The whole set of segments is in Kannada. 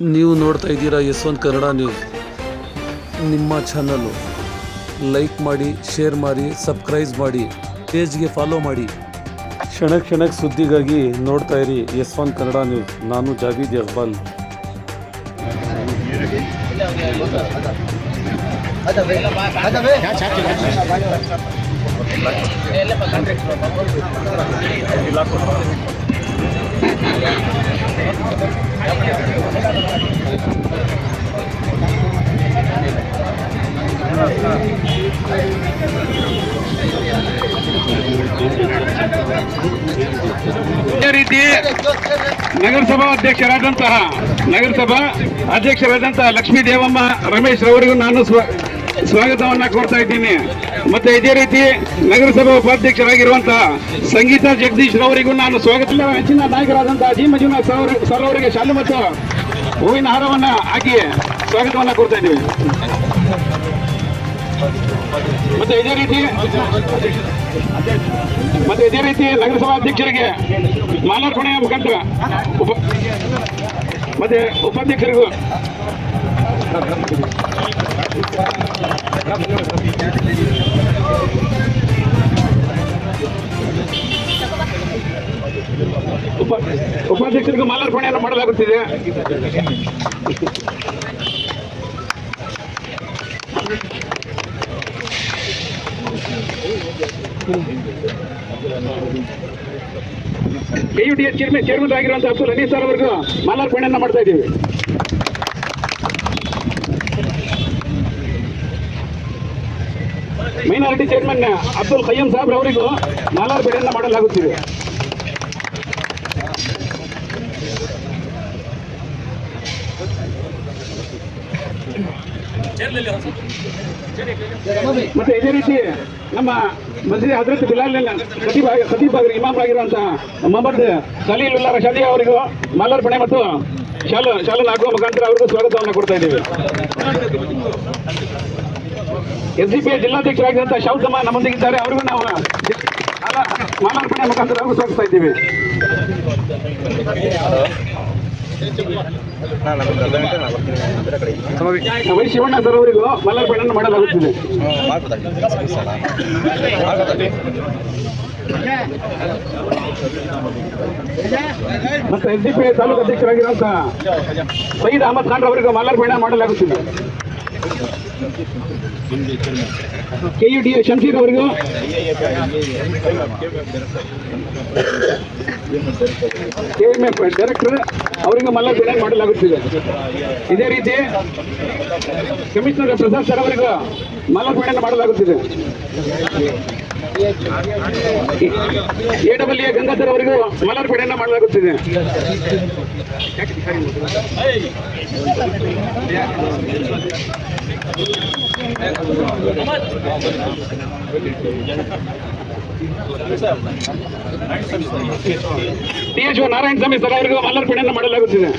ನೀವು ನೋಡ್ತಾ ಇದ್ದೀರಾ ಯಶವಂತ್ ಕನ್ನಡ ನ್ಯೂಸ್. ನಿಮ್ಮ ಚಾನಲ್ಲು ಲೈಕ್ ಮಾಡಿ, ಶೇರ್ ಮಾಡಿ, ಸಬ್ಸ್ಕ್ರೈಬ್ ಮಾಡಿ, ಪೇಜ್ಗೆ ಫಾಲೋ ಮಾಡಿ. ಕ್ಷಣ ಕ್ಷಣಕ್ಕೆ ಸುದ್ದಿಗಾಗಿ ನೋಡ್ತಾ ಇರಿ ಯಶವಂತ್ ಕನ್ನಡ ನ್ಯೂಸ್. ನಾನು ಜಾವೀದ್ ಇದೇ ಅಧ್ಯಕ್ಷರಾದಂತಹ ನಗರಸಭಾ ಅಧ್ಯಕ್ಷರಾದಂತಹ ಲಕ್ಷ್ಮೀ ದೇವಮ್ಮ ರಮೇಶ್ ರವರಿಗೂ ನಾನು ಸ್ವ- ಸ್ವಾಗತವನ್ನ ಕೋರ್ತಾ ಇದ್ದೀನಿ. ಮತ್ತೆ ಇದೇ ರೀತಿ ನಗರಸಭಾ ಉಪಾಧ್ಯಕ್ಷರಾಗಿರುವಂತಹ ಸಂಗೀತಾ ಜಗದೀಶ್ ರವರಿಗೂ ನಾನು ಸ್ವಾಗತ ಹೆಚ್ಚಿನ ನಾಯಕರಾದಂತಹ ಜಿ ಮಂಜುನಾಥ್ ಸರ್ ಅವರಿಗೆ ಶಾಲೆ ಮತ್ತು ಹೂವಿನ ಹಾರವನ್ನ ಹಾಕಿ ಸ್ವಾಗತವನ್ನ ಕೊಡ್ತಾ ಇದ್ದೀವಿ. ಮತ್ತೆ ಇದೇ ರೀತಿ, ಮತ್ತೆ ಇದೇ ರೀತಿ ನಗರಸಭಾ ಅಧ್ಯಕ್ಷರಿಗೆ ಮಾಲಾರ್ಪಣೆಯ ಮುಖಾಂತರ ಉಪ, ಮತ್ತೆ ಉಪಾಧ್ಯಕ್ಷರಿಗೂ ಉಪ, ಉಪಾಧ್ಯಕ್ಷರಿಗೂ ಮಾಲಾರ್ಪಣೆಯನ್ನು ಮಾಡಲಾಗುತ್ತಿದೆ. ಕೆಯುಡಿಯ ಚೇರ್ಮನ್ ಚೇರ್ಮನ್ ಆಗಿರುವಂತಹ ಅಬ್ದುಲ್ ಅನೀಸ್ ಸರ್ ಅವರಿಗೂ ಮಾಲಾರ್ಪಣೆಯನ್ನು ಮಾಡ್ತಾ ಇದ್ದೀವಿ. ಮೈನಾರಿಟಿ ಚೇರ್ಮನ್ ಅಬ್ದುಲ್ ಖಯ್ಯಂ ಸಾಹೇಬ್ ಅವರಿಗೂ ಮಾಲಾರ್ಪಣೆಯನ್ನು ಮಾಡಲಾಗುತ್ತಿದೆ. ಮತ್ತೆ ಇದೇ ರೀತಿ ನಮ್ಮ ಮಸೀದಿ ಹಜರತ್ ಬಿಲಾಲ್ ಖತೀಬ್ ಇಮಾಮ್ ಆಗಿರುವಂತಹ ಮೊಹಮ್ಮದ್ ಸಲೀಲ್ ಉಲ್ಲಾ ರಶಾದಿ ಅವರಿಗೂ ಮಾಲಾರ್ಪಣೆ ಮತ್ತು ಶಾಲ ಶಾಲಾ ನಾಗುವ ಮುಖಾಂತರ ಅವರಿಗೂ ಸ್ವಾಗತವನ್ನು ಕೊಡ್ತಾ ಇದ್ದೀವಿ. ಎಸ್ ಡಿ ಪಿ ಜಿಲ್ಲಾಧ್ಯಕ್ಷರಾಗಿರುವಂತಹ ಶೌಕಮ್ಮ ನಮ್ಮೊಂದಿಗಿದ್ದಾರೆ ಅವರಿಗೂ ನಾವು ಮಾಲ- ಮಾಲಾರ್ಪಣೆ ಮುಖಾಂತರ ಅವ್ರಿಗೂ ಸ್ವಾಗತಿಸ್ತಾ ಇದ್ದೀವಿ. ವೈ ಶಿವಣ್ಣ ಸರ್ ಅವರಿಗೂ ಮಾಲಾರ್ಪಣೆಯನ್ನು ಮಾಡಲಾಗುತ್ತಿದೆ. ಮತ್ತೆ ಎಸ್ ಡಿ ಪಿ ತಾಲೂಕು ಅಧ್ಯಕ್ಷರಾಗಿರುವಂತಹ ಸಯೀದ್ ಅಹಮದ್ ಖಾನ್ ಅವರಿಗೂ ಮಾಡಲಾಗುತ್ತಿದೆ. ಕೆಯುಡಿ ಶಂಶೀರ್ ಅವರಿಗೂ ಕೆಎಂಎಫ್ ಡೈರೆಕ್ಟರ್ ಅವರಿಗೂ ಮಾಲಾರ್ಪಣೆ ಮಾಡಲಾಗುತ್ತಿದೆ ಇದೇ ರೀತಿ ಕಮಿಷನರ್ ಪ್ರಸಾದ್ ಸರ್ ಅವರಿಗೂ ಮಾಲಾರ್ಪಣೆಯನ್ನು ಮಾಡಲಾಗುತ್ತಿದೆ ಎ ಡಬಲ್ ಎ ಗಂಗಾಧರ್ ಅವರಿಗೂ ಮಾಲಾರ್ಪಣೆಯನ್ನು ಮಾಡಲಾಗುತ್ತಿದೆ T H Narayana Swamy sir ಅವರಿಗೂ ಮಲ್ಲರ್ಪಣೆಯನ್ನು ಮಾಡಲಾಗುತ್ತಿದೆ.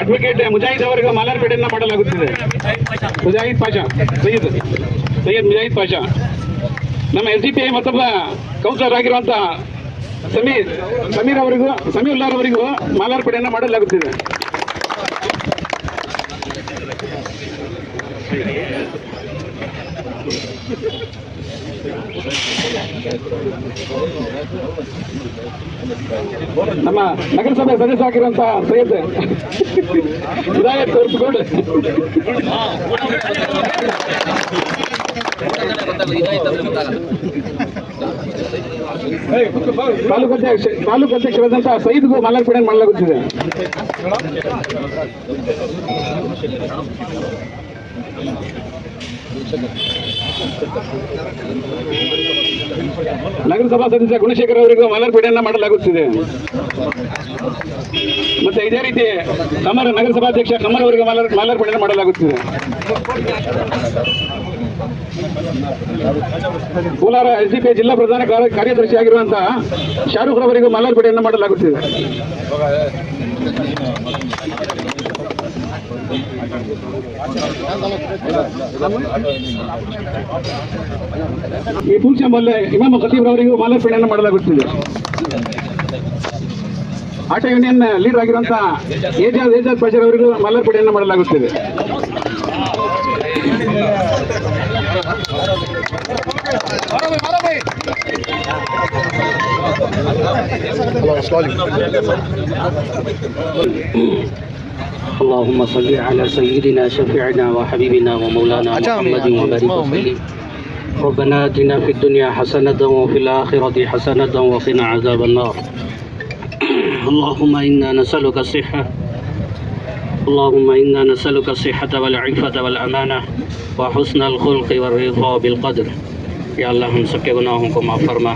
ಅಡ್ವೊಕೇಟ್ ಮುಜಾಹಿದ್ ಅವರಿಗೂ ಮಾಲಾರ್ಪಣೆಯನ್ನು ಮಾಡಲಾಗುತ್ತಿದೆ. ಮುಜಾಹಿದ್ ಪಾಷಾ, ಸೈಯದ್ ಸೈಯದ್ ಮುಜಾಹಿದ್ ಪಾಷಾ. ನಮ್ಮ ಎಸ್ ಡಿ ಪಿ ಐ ಮತ್ತೊಬ್ಬ ಕೌನ್ಸಿಲರ್ ಆಗಿರುವಂತಹ ಸಮೀರ್ ಸಮೀರ್ ಅವರಿಗೂ ಸಮೀರ್ ಅವರಿಗೂ ಮಾಲಾರ್ಪಣೆಯನ್ನು ಮಾಡಲಾಗುತ್ತಿದೆ. ನಮ್ಮ ನಗರಸಭೆ ಸದಸ್ಯ ಆಗಿರುವಂತಹ ಸೈಯದ್ ಹಿದಾಯತ್ ತೋರಿಸಿಕೊಂಡು ತಾಲೂಕು ಅಧ್ಯಕ್ಷ ತಾಲೂಕು ಅಧ್ಯಕ್ಷರಾದಂತಹ ಸೈದ್ಗೂ ಮಾಲಾರ್ಪಣೆ ಮಾಡಲಾಗುತ್ತಿದೆ ನಗರಸಭಾ ಸದಸ್ಯ ಗುಣಶೇಖರ್ ಅವರಿಗೂ ಮಾಲಾರ್ಪಣೆಯನ್ನ ಮಾಡಲಾಗುತ್ತಿದೆ. ಮತ್ತೆ ಇದೇ ರೀತಿ ಕಮರ ನಗರಸಭಾಧ್ಯಕ್ಷ ಕಮರ್ ಅವರಿಗೆ ಮಾಲಾರ್ ಮಾಲಾರ್ಪಣೆಯನ್ನು ಮಾಡಲಾಗುತ್ತಿದೆ. ಕೋಲಾರ ಎಸ್ ಡಿ ಪಿ ಜಿಲ್ಲಾ ಪ್ರಧಾನ ಕಾರ್ಯ- ಕಾರ್ಯದರ್ಶಿ ಆಗಿರುವಂತಹ ಶಾರೂಖ್ ರವರಿಗೂ ಮಲ್ಲಾರ್ಪೇಟೆಯನ್ನು ಮಾಡಲಾಗುತ್ತಿದೆ. ಈ ಪುಲ್ಶಂಬಲ್ಲಿ ಇಮಾಮ ಖತೀಬ್ರವರಿಗೂ ಮಾಲಾರ್ಪಣೆಯನ್ನು ಮಾಡಲಾಗುತ್ತಿದೆ. ಆಟೋ ಯೂನಿಯನ್ ಲೀಡರ್ ಆಗಿರುವಂತಹ ಏಜಾಜ್ ಬಜಾರ್ ಅವರಿಗೂ ಮಾಲಾರ್ಪಣೆಯನ್ನು ಮಾಡಲಾಗುತ್ತಿದೆ. اللهم صل على سيدنا شفيعنا وحبيبنا ومولانا محمد وبارك وسلم. ربنا آتنا في الدنيا حسنة وفي الآخرة حسنة وقنا عذاب النار. اللهم إنا نسألك الصحة اللهم إنا نسألك الصحة والعفة والأمانة وحسن الخلق والرضا بالقدر. یا اللہ ہم سب کے گناہوں کو معاف فرما.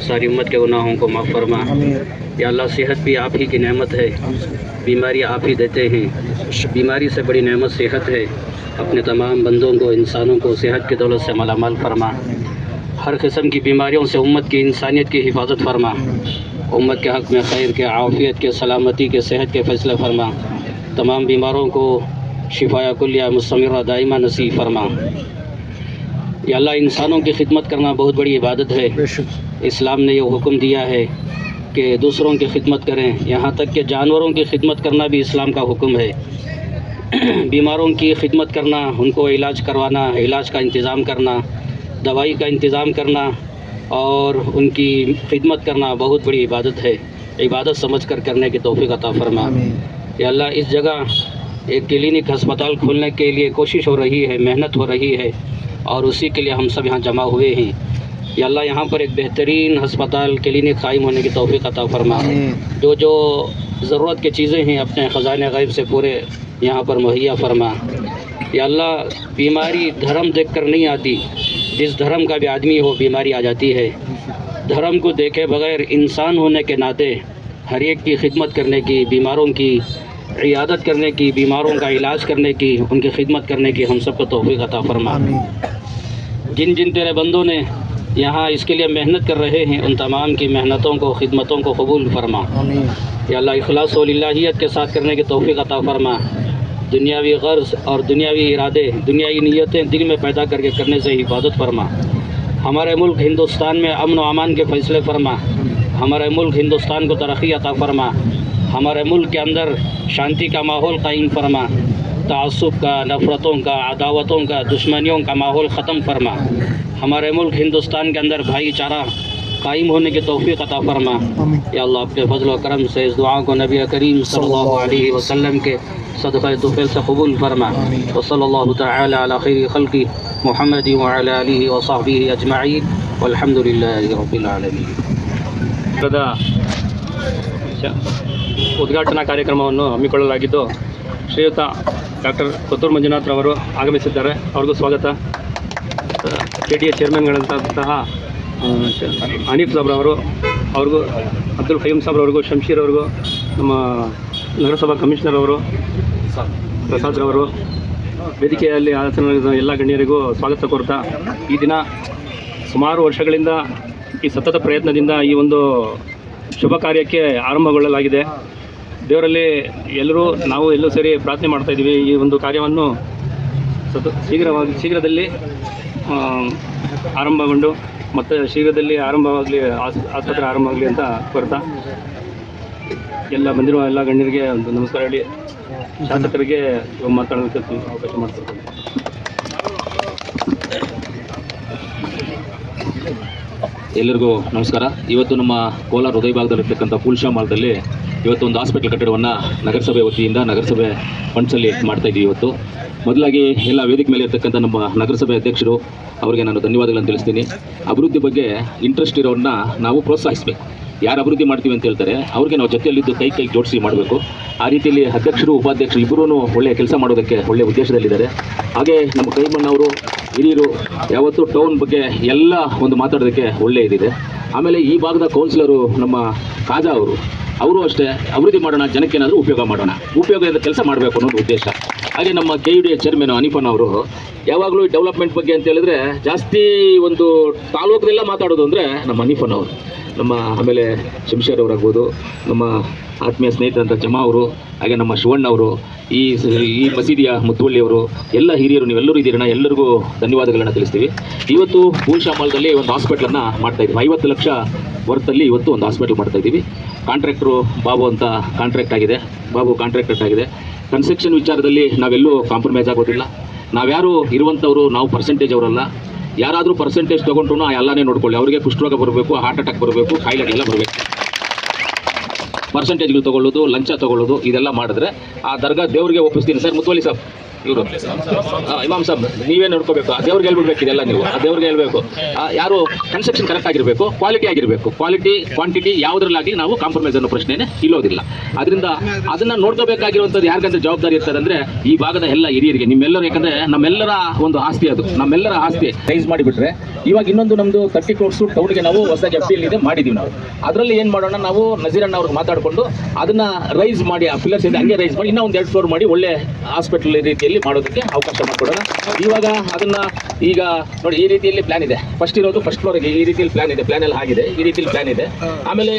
ساری امت کے گناہوں کو معاف فرما. یا اللہ صحت بھی آپ ہی کی نعمت ہے. بیماری آپ ہی دیتے ہیں. بیماری سے بڑی نعمت صحت ہے. اپنے تمام بندوں کو انسانوں کو صحت کی دولت سے مالا مال فرما. ہر قسم کی بیماریوں سے امت کی انسانیت کی حفاظت فرما. امت کے حق میں خیر کے عافیت کے سلامتی کے صحت کے فیصلہ فرما. تمام بیماروں کو شفایہ کلیہ مستمرہ دائمہ نصیب فرما۔ یا اللہ انسانوں کی خدمت کرنا بہت بڑی عبادت ہے۔ اسلام نے یہ حکم دیا ہے کہ دوسروں کی خدمت کریں۔ یہاں تک کہ جانوروں کی خدمت کرنا بھی اسلام کا حکم ہے۔ بیماروں کی خدمت کرنا ان کو علاج کروانا علاج کا انتظام کرنا دوائی کا انتظام کرنا اور ان کی خدمت کرنا بہت بڑی عبادت ہے۔ عبادت سمجھ کر کرنے کی توفیق عطا فرما۔ کہ اللہ اس جگہ ایک کلینک ہسپتال کھولنے کے لیے کوشش ہو رہی ہے محنت ہو رہی ہے اور اسی کے لیے ہم سب یہاں جمع ہوئے ہیں۔ یا اللہ یہاں پر ایک بہترین ہسپتال کلینک قائم ہونے کی توفیق عطا فرما۔ جو جو ضرورت کی چیزیں ہیں اپنے خزانہ غیب سے پورے یہاں پر مہیا فرما۔ یا اللہ بیماری دھرم دیکھ کر نہیں آتی۔ جس دھرم کا بھی آدمی ہو بیماری آ جاتی ہے۔ دھرم کو دیکھے بغیر انسان ہونے کے ناطے ہر ایک کی خدمت کرنے کی بیماروں کی عیادت کرنے کی بیماروں کا علاج کرنے کی ان کی خدمت کرنے کی ہم سب کو توفیق عطا فرما۔ جن جن تیرے بندوں نے یہاں اس کے لیے محنت کر رہے ہیں ان تمام کی محنتوں کو خدمتوں کو قبول فرما۔ یا اللہ اخلاص و اللہیت کے ساتھ کرنے کی توفیق عطا فرما۔ دنیاوی غرض اور دنیاوی ارادے دنیاوی نیتیں دل میں پیدا کر کے کرنے سے حفاظت فرما۔ ہمارے ملک ہندوستان میں امن و امان کے فیصلے فرما۔ ہمارے ملک ہندوستان کو ترقی عطا فرما۔ ہمارے ملک کے اندر شانتی کا ماحول قائم فرما تعصب کا نفرتوں کا عداوتوں کا دشمنیوں کا ماحول ختم فرما۔ ہمارے ملک ہندوستان کے اندر بھائی چارہ قائم ہونے کی توفیق عطا فرما۔ یا اللہ آپ کے فضل و کرم سے اس دعا کو نبی کریم صلی اللہ علیہ وسلم کے صدقہ توفیل سے قبول فرما۔ وصلی اللہ تعالی علی خیر خلقی محمد وعلی علیہ وصحبہ اجمعی والحمدللہ رب العالمین۔ ಉದ್ಘಾಟನಾ ಕಾರ್ಯಕ್ರಮವನ್ನು ಹಮ್ಮಿಕೊಳ್ಳಲಾಗಿದ್ದು ಶ್ರೀಯುತ ಡಾಕ್ಟರ್ ಕೊತ್ತೂರು ಮಂಜುನಾಥ್ರವರು ಆಗಮಿಸಿದ್ದಾರೆ. ಅವ್ರಿಗೂ ಸ್ವಾಗತ. ಕೆ ಡಿ ಎ ಚೇರ್ಮನ್ಗಳಂತಹ ಹನೀಫ್ ಸಾಬ್ರವರು ಅವ್ರಿಗೂ, ಅಬ್ದುಲ್ ಖಯ್ಯಮ್ ಸಾಬ್ರವ್ರಿಗೂ ಶಂಶೀರ್ ಅವ್ರಿಗೂ ನಮ್ಮ ನಗರಸಭಾ ಕಮಿಷನರ್ ಅವರು ಪ್ರಸಾದ್ರವರು ವೇದಿಕೆಯಲ್ಲಿ ಆಸನ ಎಲ್ಲ ಗಣ್ಯರಿಗೂ ಸ್ವಾಗತ ಕೋರ್ತಾ ಈ ದಿನ ಸುಮಾರು ವರ್ಷಗಳಿಂದ ಈ ಸತತ ಪ್ರಯತ್ನದಿಂದ ಈ ಒಂದು ಶುಭ ಕಾರ್ಯಕ್ಕೆ ಆರಂಭಗೊಳ್ಳಲಾಗಿದೆ. ದೇವರಲ್ಲಿ ಎಲ್ಲರೂ ನಾವು ಎಲ್ಲೂ ಸೇರಿ ಪ್ರಾರ್ಥನೆ ಮಾಡ್ತಾ ಇದ್ದೀವಿ. ಈ ಒಂದು ಕಾರ್ಯವನ್ನು ಸತ, ಶೀಘ್ರವಾಗಿ, ಶೀಘ್ರದಲ್ಲಿ ಆರಂಭಗೊಂಡು ಮತ್ತು ಶೀಘ್ರದಲ್ಲಿ ಆರಂಭವಾಗಲಿ, ಆಸ್- ಆಸ್ಪತ್ರೆ ಆರಂಭ ಆಗಲಿ ಅಂತ ಕೊರ್ತಾ. ಎಲ್ಲ ಬಂದಿರುವ ಎಲ್ಲ ಗಣ್ಯರಿಗೆ ಒಂದು ನಮಸ್ಕಾರ ಹೇಳಿ ಶಾಸಕರಿಗೆ ಮಾತಾಡೋದಕ್ಕೆ ಅವಕಾಶ ಮಾಡ್ಕೊಡ್ತೀನಿ ಎಲ್ಲರಿಗೂ ನಮಸ್ಕಾರ. ಇವತ್ತು ನಮ್ಮ ಕೋಲಾರ ಹೃದಯ ಭಾಗದಲ್ಲಿರ್ತಕ್ಕಂಥ ಪುಲ್ಶಾ ಮಾಲ್ದಲ್ಲಿ ಇವತ್ತು ಒಂದು ಹಾಸ್ಪಿಟಲ್ ಕಟ್ಟಡವನ್ನು ನಗರಸಭೆ ವತಿಯಿಂದ ನಗರಸಭೆ ಫಂಡ್ಸಲ್ಲಿ ಮಾಡ್ತಾ ಇದ್ದೀವಿ ಇವತ್ತು. ಮೊದಲಾಗಿ ಎಲ್ಲ ವೇದಿಕೆ ಮೇಲೆ ಇರ್ತಕ್ಕಂಥ ನಮ್ಮ ನಗರಸಭೆ ಅಧ್ಯಕ್ಷರು ಅವರಿಗೆ ನಾನು ಧನ್ಯವಾದಗಳನ್ನು ತಿಳಿಸ್ತೀನಿ. ಅಭಿವೃದ್ಧಿ ಬಗ್ಗೆ ಇಂಟ್ರೆಸ್ಟ್ ಇರೋರನ್ನ ನಾವು ಪ್ರೋತ್ಸಾಹಿಸಬೇಕು. ಯಾರು ಅಭಿವೃದ್ಧಿ ಮಾಡ್ತೀವಿ ಅಂತ ಹೇಳ್ತಾರೆ, ಅವ್ರಿಗೆ ನಾವು ಜೊತೆಯಲ್ಲಿದ್ದು ಕೈ ಕೈ ಜೋಡಿಸಿ ಮಾಡಬೇಕು. ಆ ರೀತಿಯಲ್ಲಿ ಅಧ್ಯಕ್ಷರು, ಉಪಾಧ್ಯಕ್ಷರು ಇಬ್ಬರೂ ಒಳ್ಳೆಯ ಕೆಲಸ ಮಾಡೋದಕ್ಕೆ ಒಳ್ಳೆಯ ಉದ್ದೇಶದಲ್ಲಿದ್ದಾರೆ. ಹಾಗೆ ನಮ್ಮ ಕೈಮಣ್ಣವರು ಹಿರಿಯರು ಯಾವತ್ತೂ ಟೌನ್ ಬಗ್ಗೆ ಎಲ್ಲ ಒಂದು ಮಾತಾಡೋದಕ್ಕೆ ಒಳ್ಳೆ ಇದಿದೆ. ಆಮೇಲೆ ಈ ಭಾಗದ ಕೌನ್ಸಿಲರು ನಮ್ಮ ಕಾಜಾ ಅವರು ಅವರು ಅಷ್ಟೇ. ಅಭಿವೃದ್ಧಿ ಮಾಡೋಣ ಜನಕ್ಕೆ ಏನಾದರೂ ಉಪಯೋಗ ಮಾಡೋಣ. ಉಪಯೋಗದ ಕೆಲಸ ಮಾಡಬೇಕು ಅನ್ನೋದು ಉದ್ದೇಶ. ಹಾಗೆ ನಮ್ಮ ಕೆ ಯು ಡಿ ಚೇರ್ಮನ್ ಅನಿಫನ್ ಅವರು, ಯಾವಾಗಲೂ ಡೆವಲಪ್ಮೆಂಟ್ ಬಗ್ಗೆ ಅಂತ ಹೇಳಿದ್ರೆ ಜಾಸ್ತಿ ಒಂದು ತಾಲೂಕದೆಲ್ಲ ಮಾತಾಡೋದು ಅಂದರೆ ನಮ್ಮ ಅನಿಫನ್ ಅವರು. ನಮ್ಮ ಆಮೇಲೆ ಶಂಶೇರ್ ಅವರಾಗ್ಬೋದು, ನಮ್ಮ ಆತ್ಮೀಯ ಸ್ನೇಹಿತರಂಥ ಜಮಾ ಅವರು, ಹಾಗೆ ನಮ್ಮ ಶಿವಣ್ಣ ಅವರು, ಈ ಈ ಮಸೀದಿಯ ಮುತ್ತುವಳ್ಳಿ ಅವರು, ಎಲ್ಲ ಹಿರಿಯರು, ನೀವೆಲ್ಲರೂ ಇದ್ದೀರಣ ಎಲ್ಲರಿಗೂ ಧನ್ಯವಾದಗಳನ್ನ ತಿಳಿಸ್ತೀವಿ. ಇವತ್ತು ಭೂಷಾ ಮಾಲ್ದಲ್ಲಿ ಒಂದು ಹಾಸ್ಪಿಟ್ಲನ್ನು ಮಾಡ್ತಾ ಇದ್ದೀವಿ. ಐವತ್ತು ಲಕ್ಷ ವರ್ತಲ್ಲಿ ಇವತ್ತು ಒಂದು ಹಾಸ್ಪಿಟ್ಲ್ ಮಾಡ್ತಾ ಇದ್ದೀವಿ. ಕಾಂಟ್ರಾಕ್ಟ್ರು ಬಾಬು ಅಂತ ಕಾಂಟ್ರಾಕ್ಟ್ ಆಗಿದೆ. ಬಾಬು ಕಾಂಟ್ರಾಕ್ಟರ್ ಆಗಿದೆ. ಕನ್ಸ್ಟ್ರಕ್ಷನ್ ವಿಚಾರದಲ್ಲಿ ನಾವೆಲ್ಲೂ ಕಾಂಪ್ರಮೈಸ್ ಆಗೋದಿಲ್ಲ. ನಾವ್ಯಾರು ಇರುವಂಥವ್ರು ನಾವು ಪರ್ಸೆಂಟೇಜ್ ಅವರಲ್ಲ. ಯಾರಾದರೂ ಪರ್ಸೆಂಟೇಜ್ ತೊಗೊಂಡ್ರು ಎಲ್ಲನೇ ನೋಡ್ಕೊಳ್ಳಿ. ಅವರಿಗೆ ಕುಷ್ಠರೋಗ ಬರಬೇಕು ಹಾರ್ಟ್ ಅಟ್ಯಾಕ್ ಬರಬೇಕು ಕಾಯಿಲೆಗೆಲ್ಲ ಬರಬೇಕು. ಪರ್ಸೆಂಟೇಜ್ಗಳು ತೊಗೊಳ್ಳೋದು, ಲಂಚ ತೊಗೊಳ್ಳೋದು, ಇದೆಲ್ಲ ಮಾಡಿದ್ರೆ ಆ ದರ್ಗಾ ದೇವರಿಗೆ ಒಪ್ಪಿಸ್ತೀನಿ. ಸರ್ ಮುತ್ವಲಿ ಸಾಬ್. ಇವರು. ಇಮಾಮ್ ಸಾಬ್, ನೀವೇ ನೋಡ್ಕೋಬೇಕು. ಆ ದೇವ್ರಿಗೆ ಹೇಳ್ಬಿಡ್ಬೇಕು ಇದೆಲ್ಲ ನೀವು. ಆ ದೇವ್ರಿಗೆ ಹೇಳ್ಬೇಕು. ಯಾರು ಕನ್ಸ್ಟ್ರಕ್ಷನ್ ಕರೆಕ್ಟ್ ಆಗಿರಬೇಕು ಕ್ವಾಲಿಟಿ ಆಗಿರಬೇಕು. ಕ್ವಾಲಿಟಿ ಕ್ವಾಂಟಿಟಿ ಯಾವುದ್ರಲ್ಲಾಗಲಿ ನಾವು ಕಾಂಪ್ರಮೈಸ್ ಅನ್ನೋ ಪ್ರಶ್ನೆನೇ ಇಲ್ಲೋದಿಲ್ಲ. ಅದರಿಂದ ಅದನ್ನ ನೋಡ್ಕೋಬೇಕಾಗಿರುವಂಥದ್ದು ಯಾರಿಗಂತ ಜವಾಬ್ದಾರಿ ಇರ್ತದೆ ಅಂದ್ರೆ ಈ ಭಾಗದ ಎಲ್ಲ ಹಿರಿಯರಿಗೆ, ನಿಮ್ಮೆಲ್ಲರೂ ಯಾಕಂದ್ರೆ ನಮ್ಮೆಲ್ಲರ ಒಂದು ಆಸ್ತಿ ಅದು. ನಮ್ಮೆಲ್ಲರ ಆಸ್ತಿ ರೈಸ್ ಮಾಡಿಬಿಟ್ರೆ. ಇವಾಗ ಇನ್ನೊಂದು ನಮ್ದು ತರ್ಟಿ ಕ್ರೋಡ್ಸ್ ಟೌನ್ಗೆ ನಾವು ಹೊಸ ಎಫ್ ಇದೆ ಮಾಡಿದೀವಿ ನಾವು. ಅದರಲ್ಲಿ ಏನು ಮಾಡೋಣ, ನಾವು ನಜೀರಣ್ಣ ಅವ್ರಿಗೆ ಮಾತಾಡಿಕೊಂಡು ಅದನ್ನ ರೈಸ್ ಮಾಡಿ, ಆ ಪಿಲ್ಲರ್ಸ್ ಇದೆ ಹಂಗೆ ರೈಸ್ ಮಾಡಿ ಇನ್ನೂ ಒಂದು ಎರಡು ಫ್ಲೋರ್ ಮಾಡಿ ಒಳ್ಳೆ ಹಾಸ್ಪಿಟಲ್ ರೀತಿಯಲ್ಲಿ ಮಾಡೋದಕ್ಕೆ ಅವಕಾಶ ಮಾಡಿಕೊಡೋಣ ಇವಾಗ ಅದನ್ನ ಈಗ ನೋಡಿ ಈ ರೀತಿಯಲ್ಲಿ ಪ್ಲಾನ್ ಇದೆ. ಫಸ್ಟ್ ಇರೋದು ಫಸ್ಟ್ ಫ್ಲೋರ್ಗೆ ಈ ರೀತಿಯಲ್ಲಿ ಪ್ಲಾನ್ ಇದೆ. ಪ್ಲಾನ್ ಎಲ್ಲ ಆಗಿದೆ. ಈ ರೀತಿಯಲ್ಲಿ ಪ್ಲಾನ್ ಇದೆ. ಆಮೇಲೆ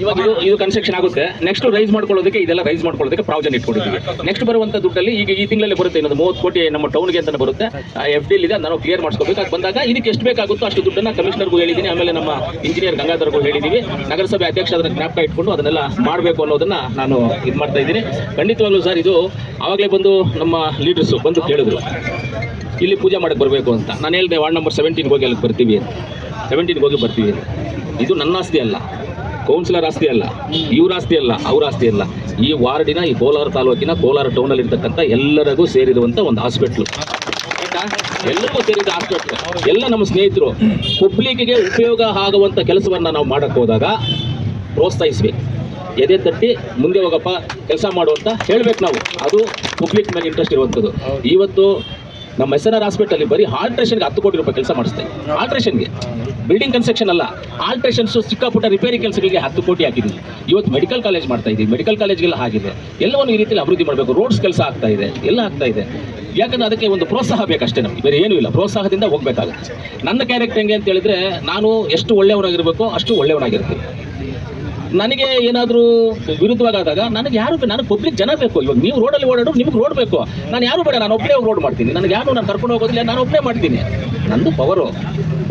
ಇವಾಗ ಇದು ಇದು ಕನ್ಸ್ಟ್ರಕ್ಷನ್ ಆಗುತ್ತೆ. ನೆಕ್ಸ್ಟ್ ರೈಸ್ ಮಾಡ್ಕೊಳ್ಳೋದಕ್ಕೆ ಇದೆಲ್ಲ ರೈಸ್ ಮಾಡ್ಕೊಳ್ಳೋದಕ್ಕೆ ಪ್ರಾವಿಷನ್ ಇಟ್ಕೊಂಡಿದ್ದೀವಿ. ನೆಕ್ಸ್ಟ್ ಬರುವಂತ ದುಡ್ಡಲ್ಲಿ ಈಗ ಈ ತಿಂಗಳಲ್ಲಿ ಬರುತ್ತೆ ಇನ್ನೊಂದು ಮೂವತ್ತು ಕೋಟಿ ನಮ್ಮ ಟೌನ್ಗೆ ಅಂತ ಬರುತ್ತೆ. ಎಫ್ ಡಿ ಇದೆ ನಾವು ಕ್ಲಿಯರ್ ಮಾಡಿಸ್ಕೋಬೇಕು. ಅದು ಬಂದಾಗ ಇದಕ್ಕೆ ಎಷ್ಟು ಬೇಕಾಗುತ್ತೋ ಅಷ್ಟು ದುಡ್ಡನ್ನ ಕಮಿಷನರ್ಗೂ ಹೇಳಿದ್ದೀನಿ, ಆಮೇಲೆ ನಮ್ಮ ಇಂಜಿನಿಯರ್ ಗಂಗಾಧರ್ಗೂ ಹೇಳಿದ್ದೀವಿ. ನಗರಸಭೆ ಅಧ್ಯಕ್ಷ ಅದನ್ನ ಜ್ಞಾಪಕ ಇಟ್ಕೊಂಡು ಅದನ್ನೆಲ್ಲ ಮಾಡಬೇಕು ಅನ್ನೋದನ್ನ ನಾನು ಇದು ಮಾಡ್ತಾ ಇದ್ದೀನಿ. ಖಂಡಿತವಾಗ್ಲೂ ಸರ್, ಇದು ಆವಾಗಲೇ ಬಂದು ನಮ್ಮ ಲೀಡರ್ಸು ಬಂದು ಕೇಳಿದ್ರು. ಇಲ್ಲಿ ಪೂಜೆ ಮಾಡಕ್ಕೆ ಬರಬೇಕು ಅಂತ. ನಾನು ಹೇಳಿದೆ ವಾರ್ಡ್ ನಂಬರ್ ಸೆವೆಂಟೀನ್ಗೆ ಹೋಗಿ ಅಲ್ಲಿಗೆ ಬರ್ತೀವಿ ಸೆವೆಂಟೀನ್ಗೆ ಹೋಗಿ ಬರ್ತೀವಿ ಇದು ನನ್ನ ಆಸ್ತಿ ಅಲ್ಲ. ಕೌನ್ಸಿಲರ್ ಆಸ್ತಿ ಅಲ್ಲ ಇವ್ರ ಆಸ್ತಿ ಅಲ್ಲ ಅವ್ರ ಆಸ್ತಿ ಅಲ್ಲ. ಈ ವಾರ್ಡಿನ ಈ ಕೋಲಾರ ತಾಲೂಕಿನ ಕೋಲಾರ ಅಲ್ಲಿ ಇರ್ತಕ್ಕಂಥ ಎಲ್ಲರಿಗೂ ಸೇರಿರುವಂಥ ಒಂದು ಹಾಸ್ಪಿಟ್ಲು ಎಲ್ಲರಿಗೂ ಸೇರಿದ ಹಾಸ್ಪಿಟ್ಲು ಎಲ್ಲ ನಮ್ಮ ಸ್ನೇಹಿತರು ಪಬ್ಲಿಕ್ಗೆ ಉಪಯೋಗ ಆಗುವಂಥ ಕೆಲಸವನ್ನು ನಾವು ಮಾಡಕ್ಕೆ ಹೋದಾಗ ಪ್ರೋತ್ಸಾಹಿಸ್ಬೇಕು. ಎದೆ ತಟ್ಟಿ ಮುಂದೆ ಹೋಗಪ್ಪ ಕೆಲಸ ಮಾಡುವಂತ ಹೇಳ್ಬೇಕು ನಾವು. ಅದು ಪಬ್ಲಿಕ್ ಮೇಲೆ ಇಂಟ್ರೆಸ್ಟ್ ಇರುವಂಥದ್ದು ಇವತ್ತು ನಮ್ಮ ಎಸ್ ಎನ್ ಆರ್ ಹಾಸ್ಪಿಟಲ್ ಬರೀ ಆಲ್ಟ್ರೇಷನ್ಗೆ ಹತ್ತು ಕೋಟಿ ರೂಪಾಯಿ ಕೆಲಸ ಮಾಡಿಸ್ತೆ ಆಲ್ಟ್ರೇಷನ್ಗೆ ಬಿಲ್ಡಿಂಗ್ ಕನ್ಸ್ಟ್ರಕ್ಷನ್ ಅಲ್ಲ. ಆಲ್ಟ್ರೇಷನ್ಸ್ ಚಿಕ್ಕಪುಟ್ಟ ರಿಪೇರಿ ಕೆಲಸಗಳಿಗೆ ಹತ್ತು ಕೋಟಿ ಆಗಿದೆ ಇವತ್ತು ಮೆಡಿಕಲ್ ಕಾಲೇಜ್ ಮಾಡ್ತಾ ಇದ್ದೀವಿ. ಮೆಡಿಕಲ್ ಕಾಲೇಜ್ಗೆಲ್ಲ ಆಗಿದೆ ಎಲ್ಲವನ್ನು ಈ ರೀತಿಯಲ್ಲಿ ಅಭಿವೃದ್ಧಿ ಮಾಡಬೇಕು. ರೋಡ್ಸ್ ಕೆಲಸ ಆಗ್ತಾ ಇದೆ. ಎಲ್ಲ ಆಗ್ತಾ ಇದೆ. ಯಾಕಂದ್ರೆ ಅದಕ್ಕೆ ಒಂದು ಪ್ರೋತ್ಸಾಹ ಬೇಕಷ್ಟೇ ನಮಗೆ. ಬೇರೆ ಏನೂ ಇಲ್ಲ. ಪ್ರೋತ್ಸಾಹದಿಂದ ಹೋಗ್ಬೇಕಾಗುತ್ತೆ. ನನ್ನ ಕ್ಯಾರೆಕ್ಟರ್ ಹೆಂಗೆ ಅಂತ ಹೇಳಿದ್ರೆ, ನಾನು ಎಷ್ಟು ಒಳ್ಳೆಯವನಾಗಿರ್ಬೇಕೋ ಅಷ್ಟು ಒಳ್ಳೆಯವನಾಗಿರ್ತೀನಿ. ನನಗೆ ಏನಾದರೂ ವಿರುದ್ಧವಾಗಾದಾಗ ನನಗೆ ಯಾರು ನಾನು ಪಬ್ಲಿಕ್ ಜನ ಬೇಕು. ಇವಾಗ ನೀವು ರೋಡಲ್ಲಿ ಓಡಾಡೋ ನಿಮ್ಗೆ ರೋಡ್ ಬೇಕು. ನಾನು ಯಾರು ಬೇಡ, ನಾನು ಒಬ್ಬನೇ ರೋಡ್ ಮಾಡ್ತೀನಿ. ನನಗೆ ಯಾರು ನಾನು ಕರ್ಕೊಂಡು ಹೋಗೋದಿಲ್ಲ, ನಾನು ಒಬ್ಬನೇ ಮಾಡ್ತೀನಿ. ನಂದು ಪವರು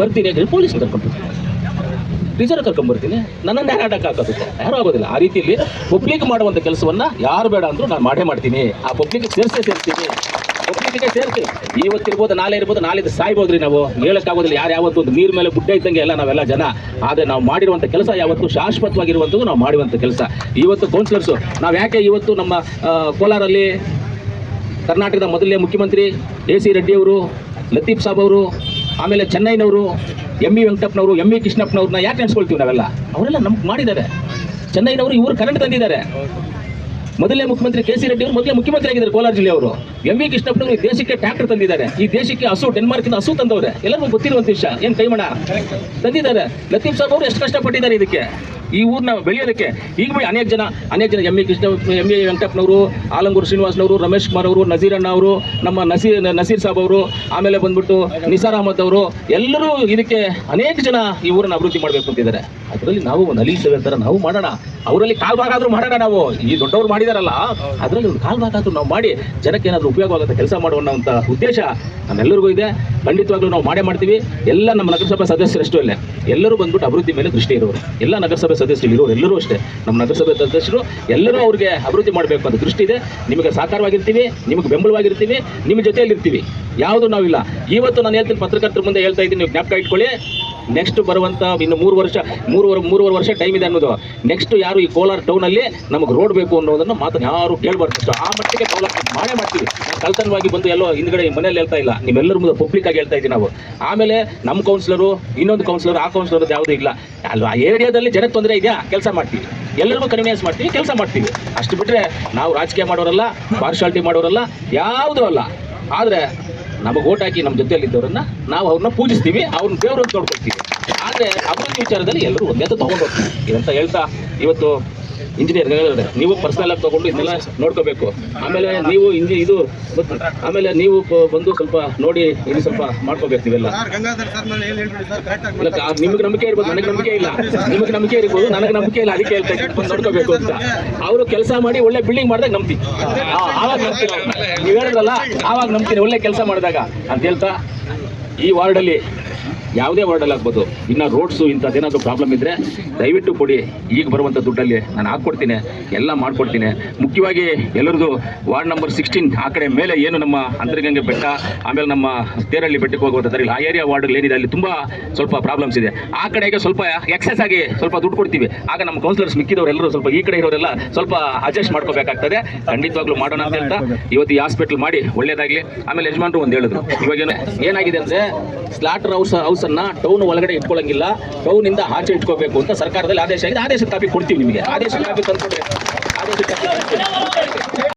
ಬರ್ತೀನಿ. ಅಂದರೆ ಪೊಲೀಸ್ ಕರ್ಕೊಂಡು ಟೀಚರ್ ಕರ್ಕೊಂಡ್ ಬರ್ತೀನಿ. ನನ್ನನ್ನು ಯಾರು ಆಟಕ್ಕೆ ಹಾಕೋದಕ್ಕೆ ಯಾರು ಆಗೋದಿಲ್ಲ. ಆ ರೀತಿಯಲ್ಲಿ ಪಬ್ಲಿಕ್ ಮಾಡುವಂಥ ಕೆಲಸವನ್ನ ಯಾರು ಬೇಡ ಅಂದರೂ ನಾನು ಮಾಡೇ ಮಾಡ್ತೀನಿ. ಆ ಪಬ್ಲಿಕ್ ಸೇರಿಸೇ ಸೇರ್ತೀನಿ. ಪಬ್ಲಿಕ್ಗೆ ಸೇರಿಸಿ. ಇವತ್ತಿರ್ಬೋದು ನಾಳೆ ಇರ್ಬೋದು ನಾಳೆ ಸಾಯ್ಬೋದ್ರಿ ನಾವು. ಹೇಳಕ್ಕಾಗೋದಿಲ್ಲ ಯಾರು ಯಾವತ್ತು ಒಂದು ನೀರ್ ಮೇಲೆ ಗುಡ್ಡ ಇದ್ದಂಗೆ ಎಲ್ಲ ನಾವೆಲ್ಲ ಜನ. ಆದರೆ ನಾವು ಮಾಡಿರುವಂಥ ಕೆಲಸ ಯಾವತ್ತು ಶಾಶ್ವತವಾಗಿರುವಂಥದ್ದು ನಾವು ಮಾಡುವಂಥ ಕೆಲಸ. ಇವತ್ತು ಕೌನ್ಸಿಲರ್ಸು ನಾವು ಯಾಕೆ ಇವತ್ತು ನಮ್ಮ ಕೋಲಾರಲ್ಲಿ ಕರ್ನಾಟಕದ ಮೊದಲನೇ ಮುಖ್ಯಮಂತ್ರಿ ಎ ಸಿ ರೆಡ್ಡಿಯವರು, ಲತೀಫ್ ಸಾಬ್ ಅವರು, ಆಮೇಲೆ ಚೆನ್ನೈನವರು ಎಂ ಇ ವೆಂಕಟಪ್ಪನವರು ಎಂ ಇ ಕೃಷ್ಣಪ್ಪನವ್ರನ್ನ ಯಾಕೆ ನೆನೆಸ್ಕೊಳ್ತೀವಿ ನಾವೆಲ್ಲ? ಅವರೆಲ್ಲ ನಮ್ಗೆ ಮಾಡಿದ್ದಾರೆ. ಚೆನ್ನೈನವರು ಇವರು ಕರೆಂಟ್ ತಂದಿದ್ದಾರೆ. ಮೊದಲನೇ ಮುಖ್ಯಮಂತ್ರಿ ಕೆ ಸಿ ರೆಡ್ಡಿ ಅವರು ಮೊದಲೇ ಮುಖ್ಯಮಂತ್ರಿ ಆಗಿದ್ದಾರೆ ಕೋಲಾರ ಜಿಲ್ಲೆಯವರು ಎಂ. ವಿ. ಕೃಷ್ಣಪ್ಪನವರು ದೇಶಕ್ಕೆ ಟ್ರ್ಯಾಕ್ಟರ್ ತಂದಿದ್ದಾರೆ. ಈ ದೇಶಕ್ಕೆ ಹಸು ಡೆನ್ಮಾರ್ಕ್ ಹಸು ತಂದವರೇ. ಎಲ್ಲರಿಗೂ ಗೊತ್ತಿರುವಂತ ವಿಷಯ. ಏನ್ ಕೈಮಣ? ತಂದಿದ್ದಾರೆ. ಲತೀಫ್ ಸಾಬ್ ಅವರು ಎಷ್ಟು ಕಷ್ಟಪಟ್ಟಿದ್ದಾರೆ ಇದಕ್ಕೆ? ಈ ಊರನ್ನ ಬೆಳೆಯೋದಕ್ಕೆ ಈಗ ಅನೇಕ ಜನ ಅನೇಕ ಜನ M A Krishna, M A ವೆಂಕಟಪ್ಪನವರು Alangur ಶ್ರೀನಿವಾಸನವರು, ರಮೇಶ್ ಕುಮಾರ್ ಅವರು ನಜೀರ್ ಅಣ್ಣ ಅವರು, ನಮ್ಮ ನಸೀರ್ ನಸೀರ್ ಸಾಬ್ ಅವರು, ಆಮೇಲೆ ಬಂದ್ಬಿಟ್ಟು ನಿಸಾರ್ ಅಹಮದ್ ಅವರು, ಎಲ್ಲರೂ ಇದಕ್ಕೆ ಅನೇಕ ಜನ ಈ ಊರನ್ನ ಅಭಿವೃದ್ಧಿ ಮಾಡಬೇಕು ಅಂತಿದ್ದಾರೆ ಅದರಲ್ಲಿ ನಾವು ಒಂದು ಅಲಿ ಸೇವೆ ಥರ ನಾವು ಮಾಡೋಣ. ಅವರಲ್ಲಿ ಕಾಲ್ ಭಾಗ ಆದ್ರೂ ಮಾಡೋಣ ನಾವು. ಈ ದೊಡ್ಡವರು ಮಾಡಿದಾರಲ್ಲ, ಅದರಲ್ಲಿ ಒಂದು ಕಾಲ್ ಭಾಗ ಆದ್ರೂ ನಾವು ಮಾಡಿ ಜನಕ್ಕೆ ಏನಾದರೂ ಉಪಯೋಗವಾಗುತ್ತೆ ಕೆಲಸ ಮಾಡೋಣ ಅಂತ ಉದ್ದೇಶ ನಮ್ಮೆಲ್ಲರಿಗೂ ಇದೆ. ಖಂಡಿತವಾಗ್ಲೂ ನಾವು ಮಾಡೇ ಮಾಡ್ತೀವಿ. ಎಲ್ಲ ನಮ್ಮ ನಗರಸಭಾ ಸದಸ್ಯರಷ್ಟು ಅಲ್ಲೇ. ಎಲ್ಲರೂ ಬಂದ್ಬಿಟ್ಟು ಅಭಿವೃದ್ಧಿ ಮೇಲೆ ದೃಷ್ಟಿ ಇರೋರು. ಎಲ್ಲ ನಗರಸಭೆ ಸದಸ್ಯರು ಇರೋರು ಎಲ್ಲರೂ ಅಷ್ಟೇ. ನಮ್ಮ ನಗರಸಭೆ ಸದಸ್ಯರು ಎಲ್ಲರೂ ಅವ್ರಿಗೆ ಅಭಿವೃದ್ಧಿ ಮಾಡಬೇಕು ಅಂತ ದೃಷ್ಟಿ ಇದೆ. ನಿಮಗೆ ಸಾಕಾರವಾಗಿರ್ತೀವಿ ನಿಮಗೆ ಬೆಂಬಲವಾಗಿರ್ತೀವಿ, ನಿಮ್ಮ ಜೊತೆಯಲ್ಲಿರ್ತೀವಿ. ಯಾವುದು ನಾವಿಲ್ಲ. ಇವತ್ತು ನಾನು ಹೇಳ್ತೀನಿ ಪತ್ರಕರ್ತರ ಮುಂದೆ ಹೇಳ್ತಾ ಇದ್ದೀನಿ, ನೀವು ಜ್ಞಾಪಕ ಇಟ್ಕೊಳ್ಳಿ. ನೆಕ್ಸ್ಟ್ ಬರುವಂಥ ಇನ್ನು ಮೂರು ವರ್ಷ, ಮೂರುವರೆ ಮೂರುವರೆ ವರ್ಷ ಟೈಮ್ ಇದೆ ಅನ್ನೋದು. ನೆಕ್ಸ್ಟ್ ಯಾರು ಈ ಕೋಲಾರ ಟೌನಲ್ಲಿ ನಮಗೆ ರೋಡ್ ಬೇಕು ಅನ್ನೋದನ್ನು ಮಾತ್ರ ಯಾರು ಕೇಳ್ಬಾರ್ದು ಆ ಮಟ್ಟಿಗೆ ಡೆವಲಪ್ಮೆಂಟ್ ಮಾಡೇ ಮಾಡ್ತೀವಿ. ನಾವು ಕಳ್ತನವಾಗಿ ಬಂದು ಎಲ್ಲೋ ಹಿಂದ್ಗಡೆ ಮನೇಲಿ ಹೇಳ್ತಾ ಇಲ್ಲ. ನಿಮ್ಮೆಲ್ಲರ ಮುಂದೆ ಪಬ್ಲಿಕ್ ಆಗಿ ಹೇಳ್ತಾ ಇದ್ದೀವಿ ನಾವು. ಆಮೇಲೆ ನಮ್ಮ ಕೌನ್ಸಿಲರು ಇನ್ನೊಂದು ಕೌನ್ಸಿಲರ್ ಆ ಕೌನ್ಸಿಲರ್ ಯಾವುದೂ ಇಲ್ಲ. ಅಲ್ವಾ? ಆ ಏರಿಯಾದಲ್ಲಿ ಜನಕ್ಕೆ ತೊಂದರೆ ಇದೆಯಾ? ಕೆಲಸ ಮಾಡ್ತೀವಿ. ಎಲ್ಲರಿಗೂ ಕನ್ವಿನಿಯನ್ಸ್ ಮಾಡ್ತೀವಿ, ಕೆಲಸ ಮಾಡ್ತೀವಿ. ಅಷ್ಟು ಬಿಟ್ಟರೆ ನಾವು ರಾಜಕೀಯ ಮಾಡೋರಲ್ಲ ಪಾರ್ಶಾಲಿಟಿ ಮಾಡೋರಲ್ಲ, ಯಾವುದೂ ಅಲ್ಲ. ಆದರೆ ನಮಗೆ ಓಟ್ ಹಾಕಿ ನಮ್ಮ ಜೊತೆಯಲ್ಲಿದ್ದವರನ್ನ ನಾವು ಅವ್ರನ್ನ ಪೂಜಿಸ್ತೀವಿ, ಅವ್ರನ್ನ ದೇವ್ರನ್ನ ನೋಡ್ಕೊಳ್ತೀವಿ ಆದರೆ ಅಭಿವೃದ್ಧಿ ವಿಚಾರದಲ್ಲಿ ಎಲ್ಲರೂ ಒಂದೇ ತಗೊಂಡು ಹೋಗ್ತೀವಿ ಇದಂತ ಹೇಳ್ತಾ ಇವತ್ತು ಇಂಜಿನಿಯರ್ ನೀವು ಪರ್ಸನಲ್ ಆಗಿ ತಗೊಂಡು ಇದನ್ನೆಲ್ಲ ನೋಡ್ಕೋಬೇಕು. ಆಮೇಲೆ ನೀವು ಇಂಜಿ ಇದು. ಆಮೇಲೆ ನೀವು ಬಂದು ಸ್ವಲ್ಪ ನೋಡಿ ಇಲ್ಲಿ ಸ್ವಲ್ಪ ಮಾಡ್ಕೋಬೇಕು ನೀವೆಲ್ಲ. ನಿಮ್ಗೆ ನಂಬಿಕೆ ಇರ್ಬೋದು ನನಗೆ ನಂಬಿಕೆ ಇಲ್ಲ. ನಿಮಗೆ ನಂಬಿಕೆ ಇರ್ಬೋದು ನನಗೆ ನಂಬಿಕೆ ಇಲ್ಲ ಅದಕ್ಕೆ ಹೇಳ್ತಾ ಬಂದು ನೋಡ್ಕೋಬೇಕು ಅಂತ. ಅವರು ಕೆಲಸ ಮಾಡಿ ಒಳ್ಳೆ ಬಿಲ್ಡಿಂಗ್ ಮಾಡಿದಾಗ ನಂಬ್ತಿ ಆವಾಗ ನಂಬ್ತೀನಿ. ನೀವು ಹೇಳಿದ್ರಲ್ಲ ಆವಾಗ ನಂಬ್ತೀನಿ ಒಳ್ಳೆ ಕೆಲಸ ಮಾಡಿದಾಗ. ಅಂತ ಹೇಳ್ತಾ ಈ ವಾರ್ಡಲ್ಲಿ ಯಾವುದೇ ವಾರ್ಡಲ್ಲಿ ಆಗ್ಬೋದು, ಇನ್ನು ರೋಡ್ಸು ಇಂಥದ್ದೇನಾದರೂ ಪ್ರಾಬ್ಲಮ್ ಇದ್ದರೆ ದಯವಿಟ್ಟು ಕೊಡಿ. ಈಗ ಬರುವಂಥ ದುಡ್ಡಲ್ಲಿ ನಾನು ಹಾಕ್ಕೊಡ್ತೀನಿ, ಎಲ್ಲ ಮಾಡ್ಕೊಡ್ತೀನಿ. ಮುಖ್ಯವಾಗಿ ಎಲ್ಲರದು ವಾರ್ಡ್ ನಂಬರ್ ಸಿಕ್ಸ್ಟೀನ್ ಆ ಕಡೆ ಮೇಲೆ ಏನು ನಮ್ಮ ಅಂತರ್ಗಂಗೆ ಬೆಟ್ಟ, ಆಮೇಲೆ ನಮ್ಮ ತೇರಳ್ಳಿ ಬೆಟ್ಟಕ್ಕೆ ಹೋಗುವಂಥ ದಾರಿ ಆ ಏರಿಯಾ ವಾರ್ಡ್ಗಳು ಏನಿದೆ ಅಲ್ಲಿ ತುಂಬ ಸ್ವಲ್ಪ ಪ್ರಾಬ್ಲಮ್ಸ್ ಇದೆ. ಆ ಕಡೆಗೆ ಸ್ವಲ್ಪ ಎಕ್ಸಸ್ ಆಗಿ ಸ್ವಲ್ಪ ದುಡ್ಡು ಕೊಡ್ತೀವಿ. ಆಗ ನಮ್ಮ ಕೌನ್ಸಿಲರ್ಸ್ ಮಿಕ್ಕಿದವರೆಲ್ಲರೂ ಸ್ವಲ್ಪ ಈ ಕಡೆ ಇರೋರೆಲ್ಲ ಸ್ವಲ್ಪ ಅಡ್ಜಸ್ಟ್ ಮಾಡ್ಕೋಬೇಕಾಗ್ತದೆ. ಖಂಡಿತವಾಗ್ಲೂ ಮಾಡೋಣ ಅಂತ ಹೇಳ್ತಾ, ಇವತ್ತು ಈ ಹಾಸ್ಪಿಟಲ್ ಮಾಡಿ ಒಳ್ಳೇದಾಗಲಿ. ಆಮೇಲೆ ಯಜಮಾನ್ರು ಒಂದು ಹೇಳಿದ್ರು ಇವಾಗ ಏನಾಗಿದೆ ಅಂದರೆ ಸ್ಲಾಟರ್ ಹೌಸ್ ಹೌಸ್ ಅನ್ನ ಟೌನ್ ಒಳಗಡೆ ಇಟ್ಕೊಳ್ಳಂಗಿಲ್ಲ ಟೌನ್ ಇಂದ ಆಚೆ ಇಟ್ಕೋಬೇಕು ಅಂತ ಸರ್ಕಾರದಲ್ಲಿ ಆದೇಶ ಆಗಿದೆ. ಆದೇಶ ಕಾಪಿ ಕೊಡ್ತೀವಿ ನಿಮಗೆ. ಆದೇಶ ಕಾಪಿ ತಂದ್ಕೊಡ್ರಿ ಆದೇಶ ಕಾಪಿ.